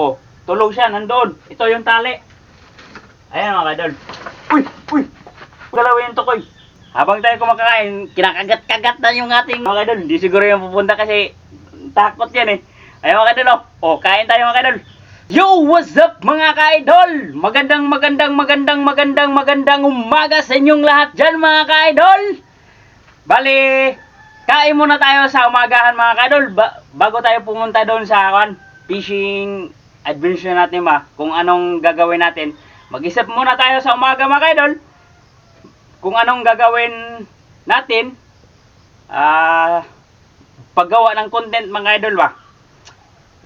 Oh, tulog siya, nandoon. Ito yung tali. Ayan mga kadol. Uy, uy. Galawin to koy. Habang tayo kumakain, kinakagat-kagat na yung ating mga kadol. Hindi siguro yung pupunta kasi takot yan eh. Ayan mga kadol oh. Oh, kain tayo mga kadol. Yo, what's up mga ka-idol? Magandang magandang magandang magandang magandang umaga sa inyong lahat dyan mga ka-idol. Bali, kain muna tayo sa umagahan mga ka-idol ba- bago tayo pumunta doon sa kan, fishing adventure natin ba kung anong gagawin natin. Mag-isip muna tayo sa umaga mga ka-idol kung anong gagawin natin ah paggawa ng content mga idol ba.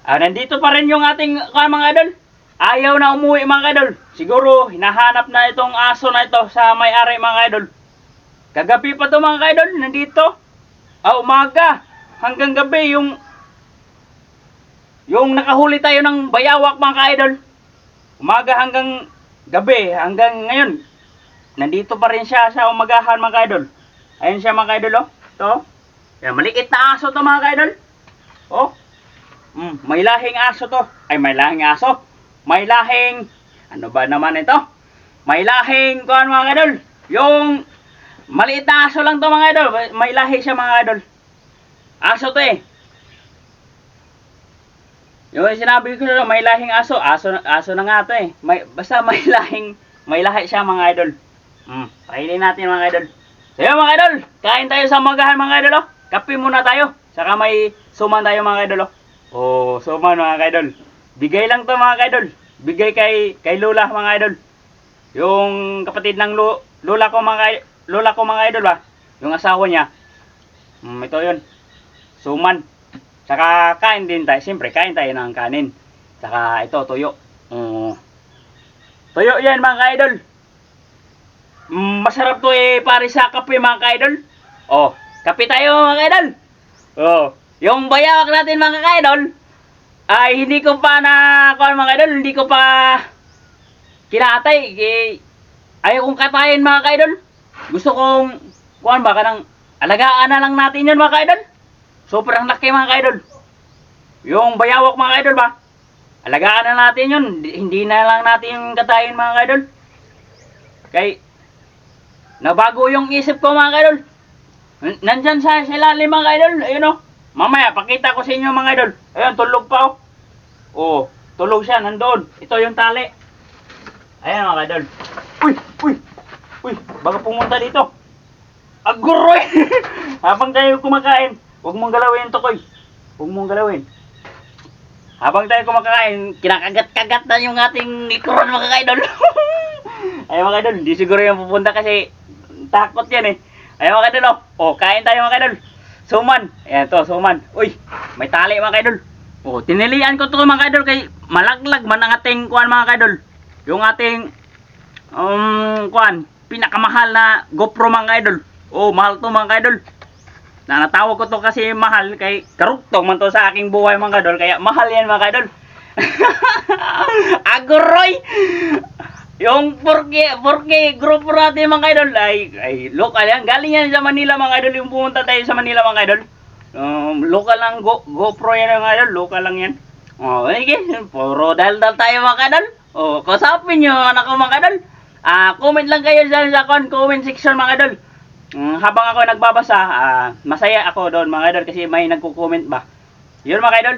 Ah, nandito pa rin yung ating ah, mga idol. Ayaw na umuwi mga idol. Siguro hinahanap na itong aso na ito sa may-ari mga idol. Kagabi pa to mga idol, nandito. Ah, umaga hanggang gabi yung yung nakahuli tayo ng bayawak mga idol. Umaga hanggang gabi, hanggang ngayon. Nandito pa rin siya sa umagahan mga idol. Ayun siya mga idol oh. To. Yan, maliit na aso to mga idol. Oh. Mm, may lahing aso to. Ay, may lahing aso. May lahing, ano ba naman ito? May lahing, kuhan mga idol. Yung, maliit na aso lang to mga idol. May, lahi siya mga idol. Aso to eh. Yung sinabi ko na may lahing aso. Aso, aso na nga to eh. May, basta may lahing, may lahi siya mga idol. Mm, painin natin mga idol. So mga idol, kain tayo sa magahan mga idol oh. Kape muna tayo. Saka may suman tayo mga idol oh. Oh, suman mga idol. Bigay lang to mga idol. Bigay kay kay Lola mga idol. Yung kapatid ng lo, Lola ko mga Lola ko mga idol ba. Yung asawa niya. Mm, ito yun. Suman. Saka kain din tayo. Siyempre, kain tayo ng kanin. Saka ito, tuyo. Oh. Tuyo yan mga idol. Mm, masarap to eh, pare sa kape mga ka-idol. Oh, kape tayo mga ka-idol. Oh, yung bayawak natin mga ka-idol, ay hindi ko pa na, kuan mga ka-idol, hindi ko pa kinatay. Eh, ayaw kong katayin mga ka-idol. Gusto kong, kuan ba, kanang alagaan na lang natin yun mga ka-idol. Sobrang laki mga ka-idol. Yung bayawak mga ka-idol ba, alagaan na natin yun. Hindi na lang natin yung katayin mga ka-idol. Kay, Nabago yung isip ko mga idol. N- Nandyan sa ilalim mga idol. Ayun o. Mamaya, pakita ko sa inyo mga idol. Ayun, tulog pa o. Oh, tulog siya, nandoon. Ito yung tali. Ayan mga idol. Uy, uy, uy, bago pumunta dito. Aguroy! Habang tayo kumakain, huwag mong galawin to, koy. Huwag mong galawin. Habang tayo kumakain, kinakagat-kagat na yung ating nikron mga idol. Ay mga idol, hindi siguro yung pupunta kasi takot yan eh. Ay mga idol, oh. oh, kain tayo mga idol. Suman. Ayan to, suman. Uy, may tali mga idol. Oh, tinilian ko to mga idol kay malaglag man ang ating kuan mga idol. Yung ating um kuan, pinakamahal na GoPro mga idol. Oh, mahal to mga idol. Na natawag ko to kasi mahal kay karugtong man to sa aking buhay mga idol kaya mahal yan mga idol. Aguroy! Yung 4K, 4K group natin mga idol ay, ay local yan. Galing yan sa Manila mga idol. Yung pumunta tayo sa Manila mga idol. Um, local lang, Go, GoPro yan mga idol. Local lang yan. Oh, okay. Puro dal-dal tayo mga idol. Oh, kasapin nyo anak ko mga idol. Ah, comment lang kayo sa, sa comment section mga idol. Mm, habang ako nagbabasa, ah, masaya ako doon mga idol kasi may nagko-comment ba. Yun mga idol.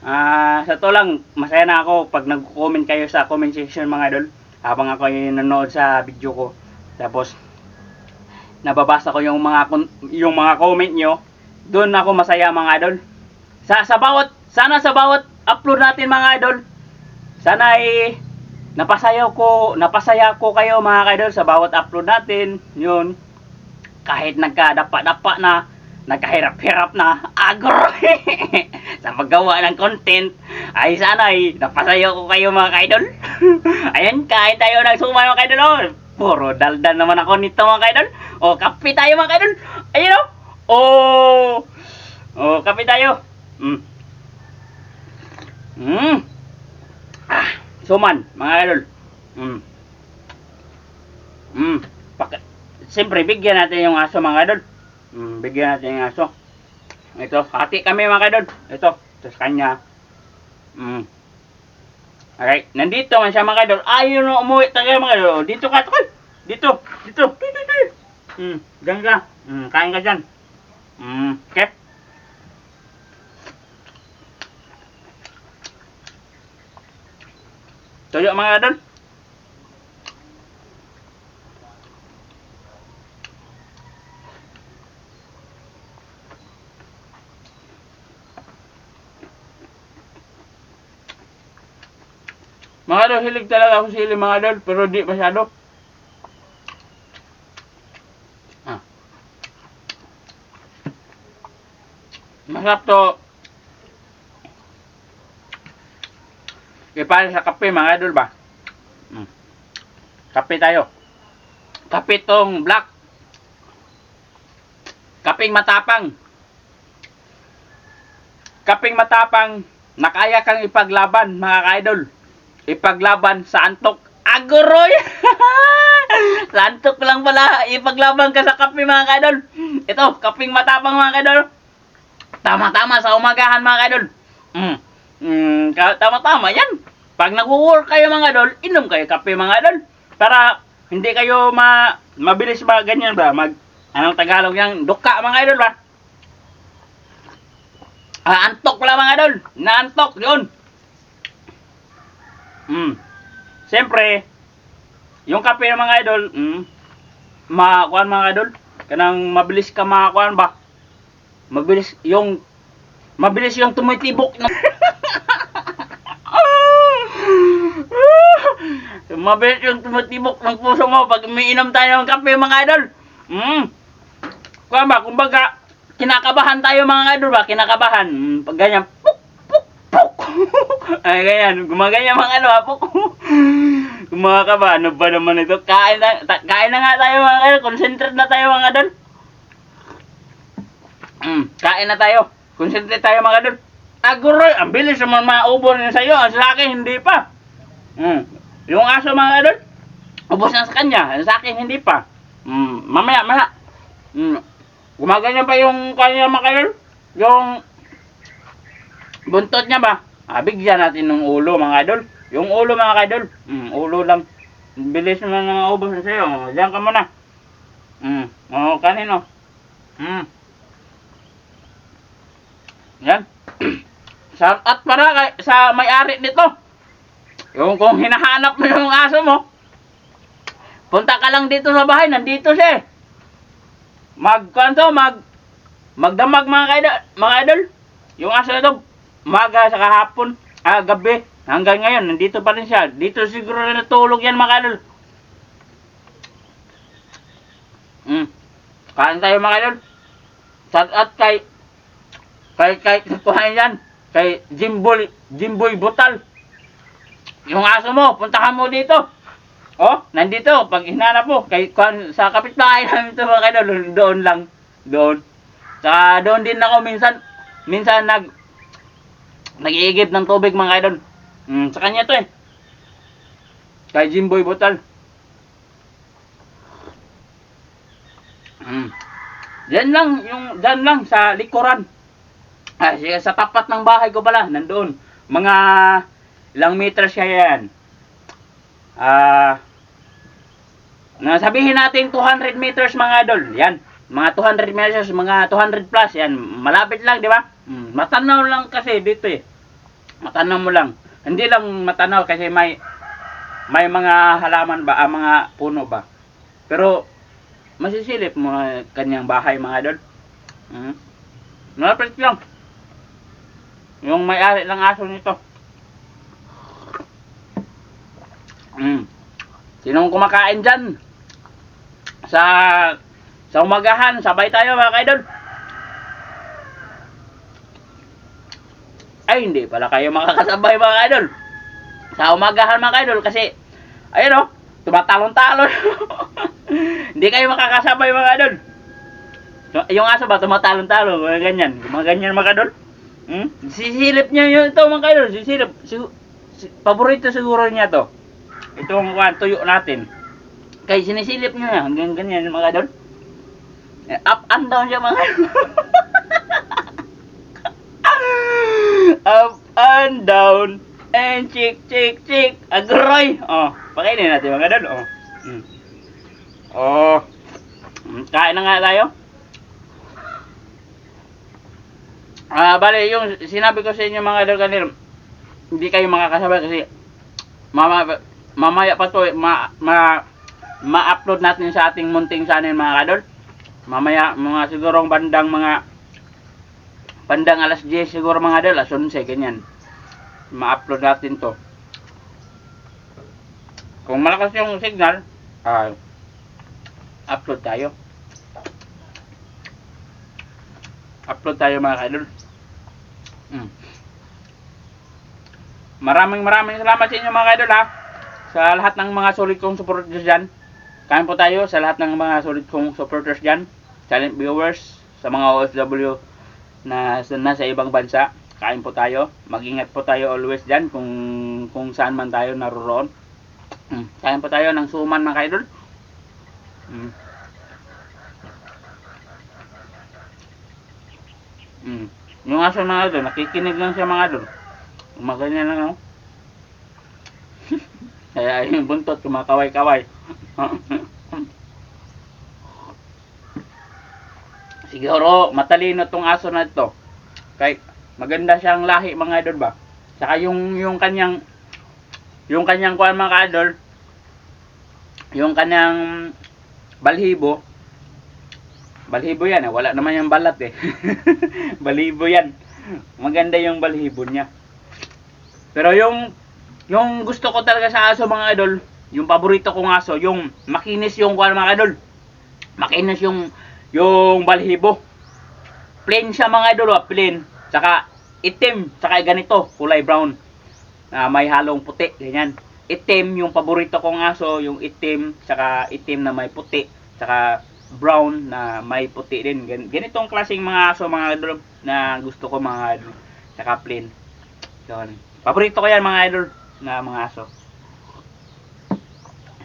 Ah, sa to lang, masaya na ako pag nagko-comment kayo sa comment section mga idol habang ako ay nanonood sa video ko. Tapos nababasa ko yung mga yung mga comment nyo. Doon ako masaya mga idol. Sa sa bawat sana sa bawat upload natin mga idol. Sana ay napasaya ko, napasaya ko kayo mga idol sa bawat upload natin. Yun. Kahit nagkadapa-dapa na, nagkahirap-hirap na, agro sa paggawa ng content, ay sana ay napasaya ko kayo mga idol. Ayan, kain tayo ng sumay mga idol. Oh. Puro daldan naman ako nito mga idol. O, kape tayo mga idol. Ayun o. Oh. Oh, kape tayo. Mm. Mm. Ah, suman, mga idol. Mm. Mm. Pak Siyempre, bigyan natin yung aso mga idol. Mm, bigyan natin yung aso. Ito, hati kami mga idol. Ito, ito sa kanya. Mm. Alright, nandito man siya mga idol. Ayaw na umuwi talaga mga idol. Dito ka, Tokoy. Dito, dito. Dito, dito. Hmm, dyan ka. Hmm, kain ka dyan. Hmm, okay. Tuyo mga idol. Mga idol, hilig talaga ako sili mga idol, pero di masyado. Ah. Masarap to. Ipare sa kape mga idol ba? Mm. Kape tayo. Kape tong black. Kaping matapang. Kaping matapang, nakaya kang ipaglaban mga ka-idol ipaglaban sa antok. Aguroy! sa antok lang pala, ipaglaban ka sa kape mga kaidol. Ito, kaping matapang mga kaidol. Tama-tama sa umagahan mga kaidol. Mm. Mm, tama-tama yan. Pag nag-work kayo mga idol, inom kayo kape mga idol. Para hindi kayo ma mabilis ba ganyan ba? Mag anong Tagalog yan? Duka mga idol ba? Ah, antok pala mga idol. Naantok yun. Mm. Siyempre, yung kape ng mga idol, mm, makakuan mga idol, kanang mabilis ka makakuan ba? Mabilis yung mabilis yung tumitibok ng Mabilis yung tumitibok ng puso mo pag umiinom tayo ng kape mga idol. Mm. Kuan ba, kumbaga, kinakabahan tayo mga idol ba? Kinakabahan. Mm, pag ganyan, puk. Ay, ganyan. Gumaganyan mga ano, ha, puk. Kumakaba, ano ba naman ito? Kain na, ta- kain na nga tayo mga idol. Concentrate na tayo mga idol. Mm, kain na tayo. Concentrate tayo mga idol. Aguroy, ang bilis naman maubo na sa'yo. Ang sa akin, hindi pa. Mm. Yung aso mga idol, ubos na sa kanya. Sa akin, hindi pa. Mm, mamaya, mamaya. Mm. Gumaganyan pa yung kanya mga idol. Yung buntot niya ba? Ah, bigyan natin ng ulo mga idol. Yung ulo mga idol. Mm, ulo lang. Bilis naman ng ubos na sa'yo. Diyan ka muna. Mm. Oo, kanin oh. Mm. Yan. Shout out para kay, sa may-ari nito. Yung kung hinahanap mo yung aso mo, punta ka lang dito sa bahay, nandito siya eh. Mag, kanto, mag, magdamag mga kaidol, mga idol. Yung aso ito, maga sa kahapon, ah, gabi, hanggang ngayon, nandito pa rin siya. Dito siguro na natulog yan mga idol. Mm. Kain tayo mga idol. Shout out kay, kay, kay, kuhain yan, kay Jimboy, Jimboy Butal. Yung aso mo, puntahan mo dito. Oh, nandito, pag hinanap mo, kay, sa kapitbahay namin ito mga idol, doon lang, doon. Saka doon din ako minsan, minsan nag, nag-iigib ng tubig mga idol. Mm, sa kanya to eh. Kay Jimboy Butal. Mm. Diyan lang, yung, diyan lang, sa likuran. Ah, sa tapat ng bahay ko pala, nandoon. Mga ilang meters siya yan. Ah, na sabihin natin 200 meters mga idol. Yan. Mga 200 meters, mga 200 plus. Yan. Malapit lang, di ba? Mm, matanaw lang kasi dito eh. Matanaw mo lang. Hindi lang matanaw kasi may may mga halaman ba, ah, mga puno ba. Pero masisilip mo ang kanyang bahay mga idol. Mm. Malapit lang. Yung may-ari ng aso nito. Mm. Sinong kumakain dyan? Sa sa umagahan, sabay tayo mga kaidol. Ay, hindi pala kayo makakasabay mga idol. Sa umagahan mga idol kasi, ayun o, tumatalon-talon. hindi kayo makakasabay mga idol. Yung aso ba, tumatalon-talon, mga ganyan. Mga ganyan mga idol. Hmm? Sisilip niya yun ito mga idol. Sisilip. Si, si, paborito siguro niya to. Itong uh, tuyo natin. Kaya sinisilip niya. Hanggang ganyan mga idol. Eh, Up and down siya mga idol. Up and down And chick, chick, chick. Agroy. Oh, pakainin natin mga idol. Oh. Mm. Oh. Mm, Kain na nga tayo. Ah, bale, yung sinabi ko sa inyo mga idol kanina, hindi kayo makakasabay kasi mama, mamaya pa to, eh, ma, ma, ma-upload natin sa ating munting channel mga idol. Mamaya, mga sigurong bandang mga bandang alas 10 siguro mga idol, alas 11, ganyan. Ma-upload natin to. Kung malakas yung signal, ah, upload tayo. Upload tayo mga idol. Mm. Maraming maraming salamat sa inyo mga idol ha. Sa lahat ng mga solid kong supporters dyan. Kain po tayo sa lahat ng mga solid kong supporters dyan. Silent viewers, sa mga OFW na sa- nasa ibang bansa. Kain po tayo. Mag-ingat po tayo always dyan kung, kung saan man tayo naroroon. Mm. Kain po tayo ng suman mga idol. Mm. Mm. Yung aso mga idol, nakikinig lang siya mga idol. Umaganyan lang ako. Kaya yung buntot, kumakaway-kaway. Siguro, matalino tong aso na ito. Kay maganda siyang lahi mga idol ba. Saka yung yung kanyang yung kanyang kuan mga idol, yung kanyang balhibo, balhibo yan eh. Wala naman yung balat eh. balhibo yan. Maganda yung balhibo niya. Pero yung yung gusto ko talaga sa aso mga idol, yung paborito kong aso, yung makinis yung kuan mga idol. Makinis yung yung balhibo. Plain siya mga idol, ah, plain. Saka itim, saka ganito, kulay brown. Na may halong puti, ganyan. Itim yung paborito kong aso, yung itim, saka itim na may puti, saka brown na may puti din. Gan- Ganitong klaseng mga aso mga idol na gusto ko mga idol. Saka plain. Yun. Paborito ko yan mga idol na mga aso.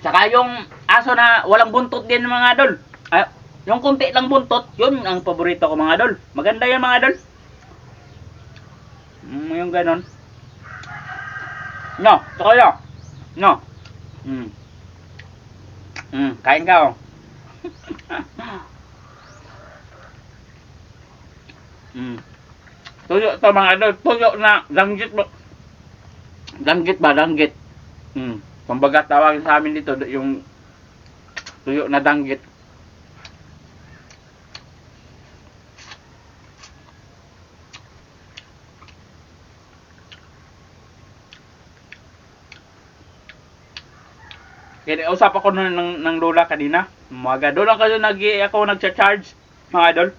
Saka yung aso na walang buntot din mga idol. Ay, yung kunti lang buntot, yun ang paborito ko mga idol. Maganda yan mga idol. Mm, yung ganon. No, ito kayo. No. Mm. Mm, kain ka oh. mm. Tuyo to mga idol, tuyo na danggit ba? Danggit ba? Danggit. Mm. Kumbaga tawagin sa amin dito yung tuyo na danggit. Kaya usap ako nun ng, ng lola kanina. Umaga. Doon lang kasi nag ako nagcha-charge mga idol.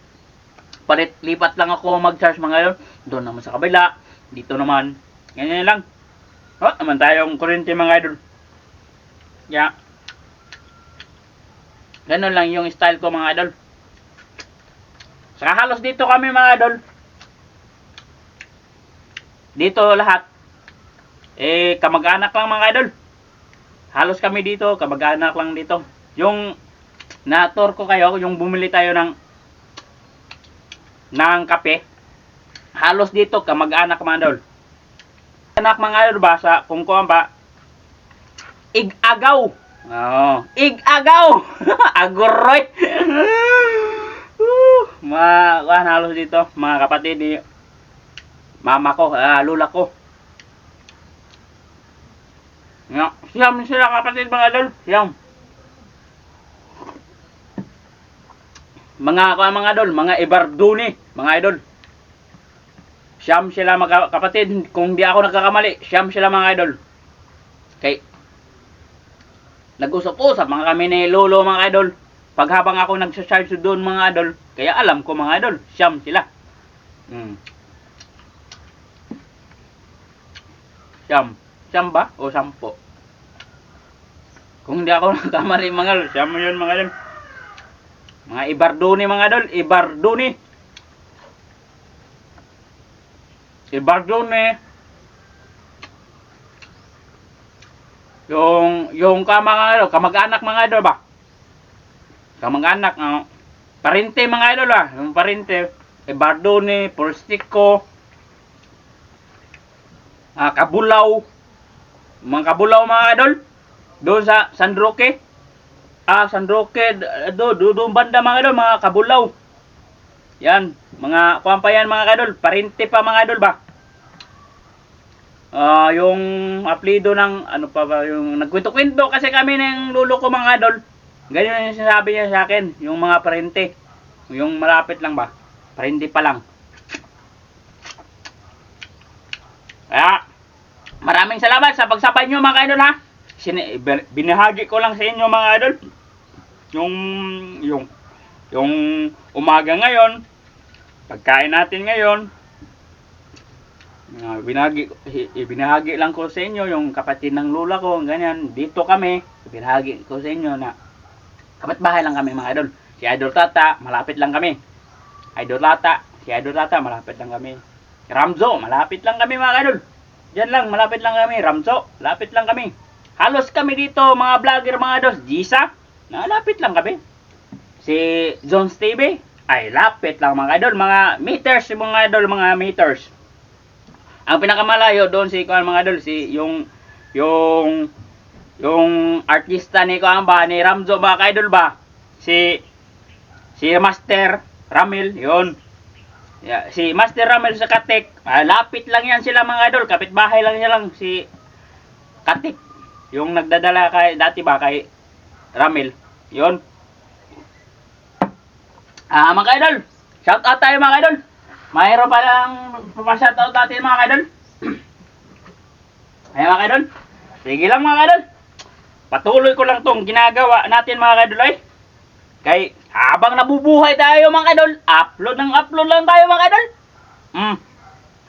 Palit lipat lang ako mag-charge mga idol. Doon naman sa kabila. Dito naman. Ganyan lang. Oh, naman tayong kurente mga idol. Yeah. Ganun lang yung style ko mga idol. Saka halos dito kami mga idol. Dito lahat. Eh, kamag-anak lang mga idol. Halos kami dito, kamag-anak lang dito. Yung na-tour ko kayo, yung bumili tayo ng ng kape. Halos dito, kamag-anak mga idol. Anak mga idol ba, sa kung ba, ig-agaw. Oo, ig-agaw. Agoroy. Uh, mga kuhan halos dito, mga kapatid ni mama ko, ah, lula ko. Nga, siyam sila kapatid mga idol, siyam. Mga kuha mga idol, mga ibarduni, mga idol. Siyam sila mga kapatid, kung di ako nagkakamali, siyam sila mga idol. Kay nag-usap-usap mga kami ni Lolo mga idol. Pag habang ako nagsa-charge doon mga idol, kaya alam ko mga idol, siyam sila. Hmm. Siyam. Siyam ba? O sampo? Kung hindi ako nagkamali mga idol, siyam yun mga idol. Mga ibarduni mga idol, ibarduni. Ibarduni. Yung yung ka mga idol, kamag-anak mga idol ba? Kamag-anak, ano? Parente mga idol ah, yung parente. Ibarduni, Porstico. ah, Kabulaw, mga Kabulaw mga idol, doon sa San Roque, ah, San Roque, d- do, do, doon banda mga idol, mga Kabulaw. Yan, mga kuwan mga idol, parinti pa mga idol ba? Ah, yung aplido ng ano pa ba yung nagkwento-kwento kasi kami ng lulo ko mga idol. Ganyan yung sinasabi niya sa akin, yung mga parente. Yung malapit lang ba? Parente pa lang. Kaya, maraming salamat sa pagsabay nyo mga idol ha. Sini binahagi ko lang sa inyo mga idol. Yung, yung, yung umaga ngayon, pagkain natin ngayon, uh, binahagi, ibinahagi lang ko sa inyo yung kapatid ng lula ko, ganyan, dito kami, ibinahagi ko sa inyo na kapitbahay lang kami mga idol. Si Idol Tata, malapit lang kami. Idol Tata, si Idol Tata, malapit lang kami. Si Ramzo, malapit lang kami mga idol. Diyan lang, malapit lang kami. Ramzo, malapit lang kami. Halos kami dito, mga vlogger mga idol. Gisa, malapit lang kami. Si Jones TV, ay lapit lang mga idol. Mga meters, mga idol, mga meters. Ang pinakamalayo doon si Kuan mga idol, si yung yung yung artista ni Kuan ba ni Ramzo ba ka idol ba? Si si Master Ramil. Yeah, si Master Ramil sa Katik, ah, lapit lang yan sila mga idol, kapitbahay lang niya lang si Katik. Yung nagdadala kay dati ba kay Ramil. Yun. Ah, mga idol. Shout out tayo mga idol. Mayroon pa lang pa-shout out natin mga idol. Ayan mga idol. Sige lang mga idol. Patuloy ko lang tong ginagawa natin mga idol ay. Kay habang nabubuhay tayo mga idol, upload ng upload lang tayo mga idol. Mm.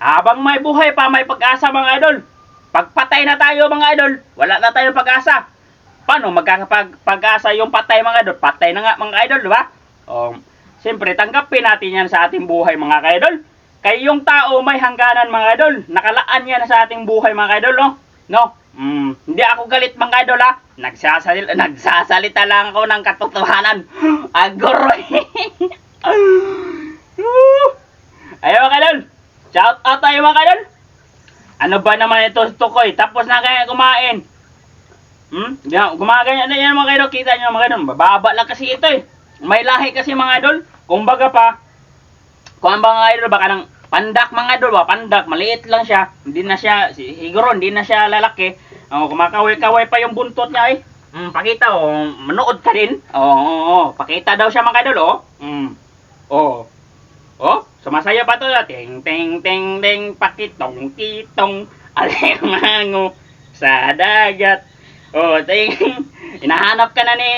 Habang may buhay pa, may pag-asa mga idol. Pagpatay na tayo mga idol, wala na tayong pag-asa. Paano magkakapag-asa yung patay mga idol? Patay na nga mga idol, di ba? Um, Siyempre, tanggapin natin yan sa ating buhay mga idol. Kay yung tao may hangganan mga idol. Nakalaan yan sa ating buhay mga idol, no? No? Mm, hindi ako galit mga idol ha. Nagsasalita, nagsasalita lang ako ng katotohanan. Agoroy. Ayo mga idol. Shout out tayo mga idol. Ano ba naman ito Tukoy? Tapos na kaya kumain. Hmm? Yan, gumaganyan na yan mga idol. Kita nyo mga idol. Bababa lang kasi ito eh. May lahi kasi mga idol. Kumbaga pa, kung ang mga idol baka ng pandak mga idol ba, pandak, maliit lang siya. Hindi na siya, si- siguro hindi na siya lalaki. Oh, kumakaway-kaway pa yung buntot niya eh. Mm, pakita oh, manood ka din. Oo, oh, oh, pakita daw siya mga idol oh. Mm. Oh. Oh, sumasaya pa to. Ting ting ting ting pakitong kitong alimango sa dagat. Oh, ting hinahanap ka na ni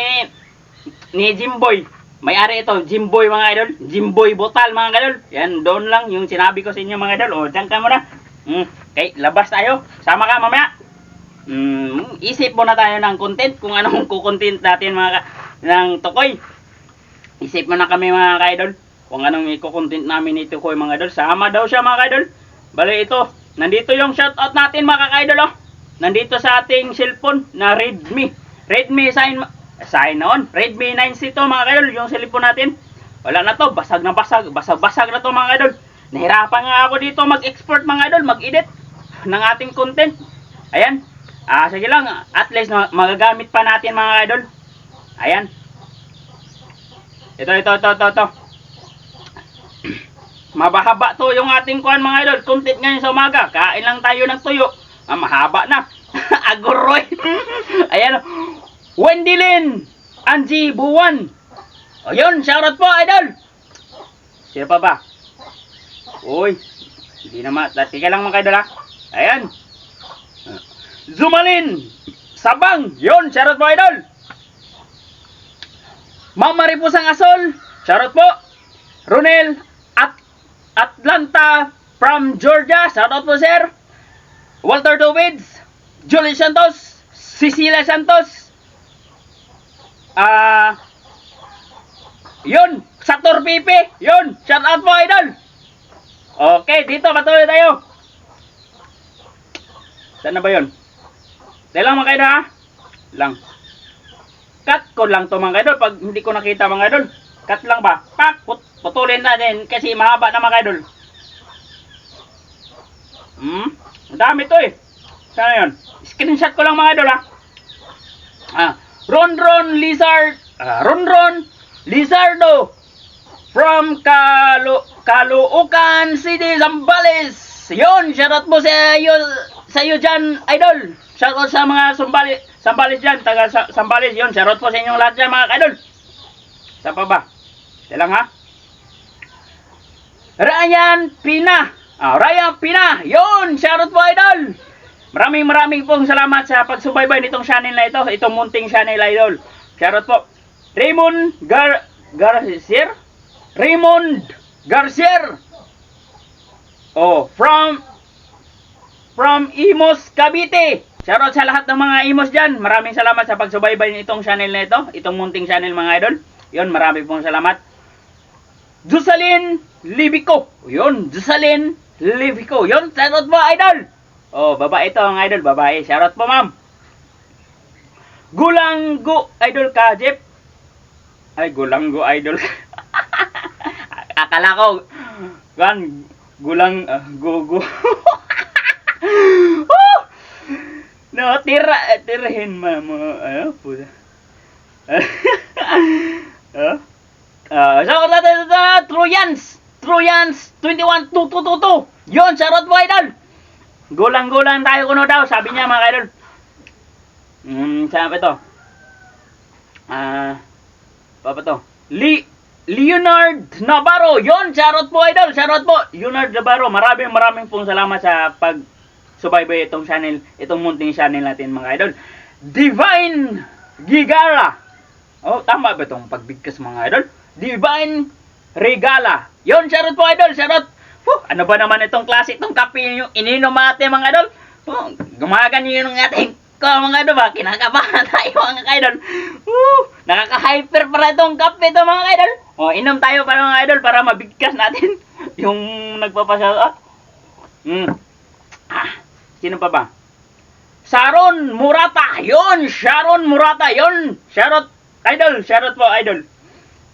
ni Jimboy. May-ari ito, Jimboy mga idol. Jimboy Botal mga idol. Yan, doon lang yung sinabi ko sa inyo mga idol. O, dyan ka muna. Mm, okay, labas tayo. Sama ka mamaya. Mm, isip muna tayo ng content kung anong kukontent natin mga ka- ng Tokoy. Isip muna kami mga ka-idol kung anong iko-content namin ni Tokoy mga idol. Sama daw siya mga ka-idol. Bale ito, nandito yung shoutout natin mga ka-idol oh. Nandito sa ating cellphone na Redmi. Redmi sign sign on. Redmi 9C to mga ka-idol, yung cellphone natin. Wala na to, basag na basag, basag-basag na to mga idol. Nahirapan nga ako dito mag-export mga idol, mag-edit ng ating content. Ayan. Ah, sige lang, at least ma- magagamit pa natin mga idol. Ayan. Ito, ito, ito, ito, ito. Mabahaba to yung ating kuhan mga idol. Content ngayon sa umaga. Kain lang tayo ng tuyo. Ah, mahaba na. Agoroy. Ayan. Wendy. Angie Buwan. O yun, shoutout po idol. Sino pa ba? Uy. Hindi naman. Tika lang mga idol ha. Ayan. Zumalin! Sabang! Yun, shoutout po idol! Ma'am Maripusang Asol! Shoutout po! Ronel Atlanta from Georgia! Shoutout po sir! Walter Davids! Julie Santos! Cecilia Santos! Ah... yun! Sator Pipe! Yun! Shoutout po idol! Okay, dito patuloy tayo! Saan na ba yun? Dahil lang mga kaidol ha? Lang. Cut ko lang to mga kaidol pag hindi ko nakita mga kaidol. Cut lang ba? Pak! Put putulin natin kasi mahaba na mga kaidol. Hmm? Ang dami to eh. Sana yun? Screenshot ko lang mga idol ha. Ah, Ron Ron Lizard, ah, Ron Ron Lizardo from Kalu Caloocan City, Zambales. Yun, shoutout mo sa iyo sa iyo dyan, idol. Shoutout sa mga Sambales, Sambales dyan, taga sa, Sambales. Yun, shoutout po sa inyong lahat dyan, mga idol. Saan pa ba? Ito lang ha. Ryan Pina. Ah, Ryan Pina. Yun, shoutout po, idol. Maraming maraming pong salamat sa pagsubaybay nitong channel na ito, itong munting channel idol. Shoutout po. Raymond Gar Garcier? Raymond Garcier. Oh, from from Imos Cavite. Shoutout sa lahat ng mga Imos diyan. Maraming salamat sa pagsubaybay nitong channel na ito, itong munting channel mga idol. Yon, marami pong salamat. Jocelyn Libico. Yun, Jocelyn Libico. Yun, shoutout po idol. Oh, babae ito ang idol, babae. Shoutout po, ma'am. Gulanggo idol ka, Jeff. Ay, gulanggo idol. Akala ko, gan, gulang, uh, gugu. oh! No, tira, tirahin mo, ano, puta. uh, uh, shoutout natin sa Trojans. Trojans 212222. Yun, shoutout po, idol. Gulang-gulang tayo kuno daw, sabi niya mga idol. Saan pa ito? Ah, pa pa to? Li Leonard Navarro. Yon, charot po idol, charot po. Leonard Navarro, maraming maraming pong salamat sa pag subaybay itong channel, itong munting channel natin mga idol. Divine Gigara. Oh, tama ba itong pagbigkas mga idol? Divine Regala. Yon, charot po idol, charot. Huh, ano ba naman itong klase, itong kape yung ininom natin mga idol? Oh, gumaganyo yung ating ko mga idol ba? Kinakabahan tayo mga idol. Woo! Nakaka-hyper para itong kape ito mga idol. O, inom tayo para mga idol para mabigkas natin yung nagpapasya. Ah. Mm. Ah, sino pa ba? Sharon Murata. Yon, Sharon Murata. Yon, Shoutout idol, shoutout po idol.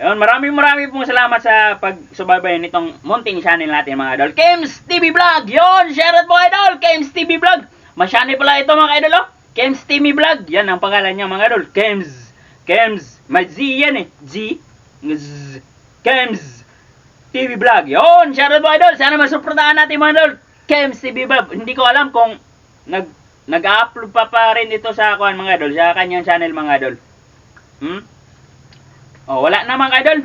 Yun, maraming maraming pong salamat sa pagsubaybay nitong munting channel natin mga idol. Kems TV Vlog! Yun! Shoutout po idol! Kems TV Vlog! Masyani pala ito mga idol oh! Kems TV Vlog! Yan ang pangalan niya mga idol. Kems! Kems! May Z yan eh. Z. Z. Kems TV Vlog. Yun! Shoutout po idol! Sana masuportahan natin mga idol. Kems TV Vlog. Hindi ko alam kung nag nag-upload pa pa rin ito sa kuan mga idol. Sa kanyang channel mga idol. Hmm? Oh, wala na mga idol.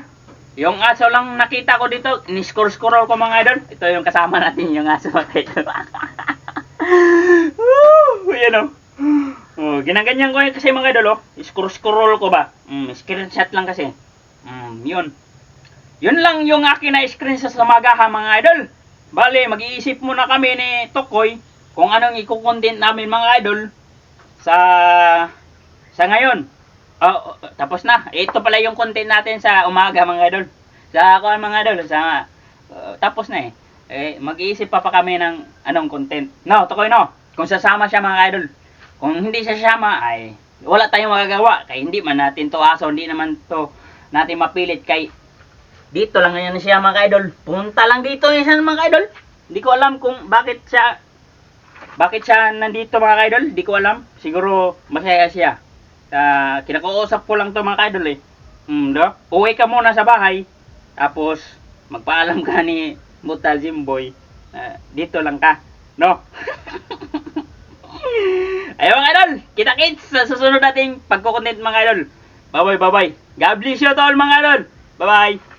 Yung aso lang nakita ko dito, ni-scroll-scroll ko mga idol. Ito yung kasama natin yung aso mga idol. Woo! Yan o. Oh, ginaganyan ko kasi mga idol oh. Scroll-scroll ko ba? Mm, screenshot lang kasi. Mm, yun. Yun lang yung akin na screenshot sa magaha mga idol. Bale, mag-iisip muna kami ni Tokoy kung anong i-content namin mga idol sa sa ngayon. Oh, tapos na. Ito pala yung content natin sa umaga mga idol. Sa ako mga idol, sa uh, tapos na eh. Eh mag-iisip pa pa kami ng anong content. No, tukoy no. Kung sasama siya mga idol. Kung hindi siya sasama ay wala tayong magagawa kay hindi man natin to aso, hindi naman to natin mapilit kay dito lang yan siya mga idol. Punta lang dito yan siya mga idol. Hindi ko alam kung bakit siya bakit siya nandito mga idol. Hindi ko alam. Siguro masaya siya. Uh, kinakausap ko lang to mga idol eh. Hmm, do? Uwi ka muna sa bahay. Tapos, magpaalam ka ni Muta Jimboy. Uh, dito lang ka. No? Ayun mga idol. Kita-kits sa susunod nating pagkukontent mga idol. Bye-bye, bye-bye. God bless you to all mga idol. Bye-bye.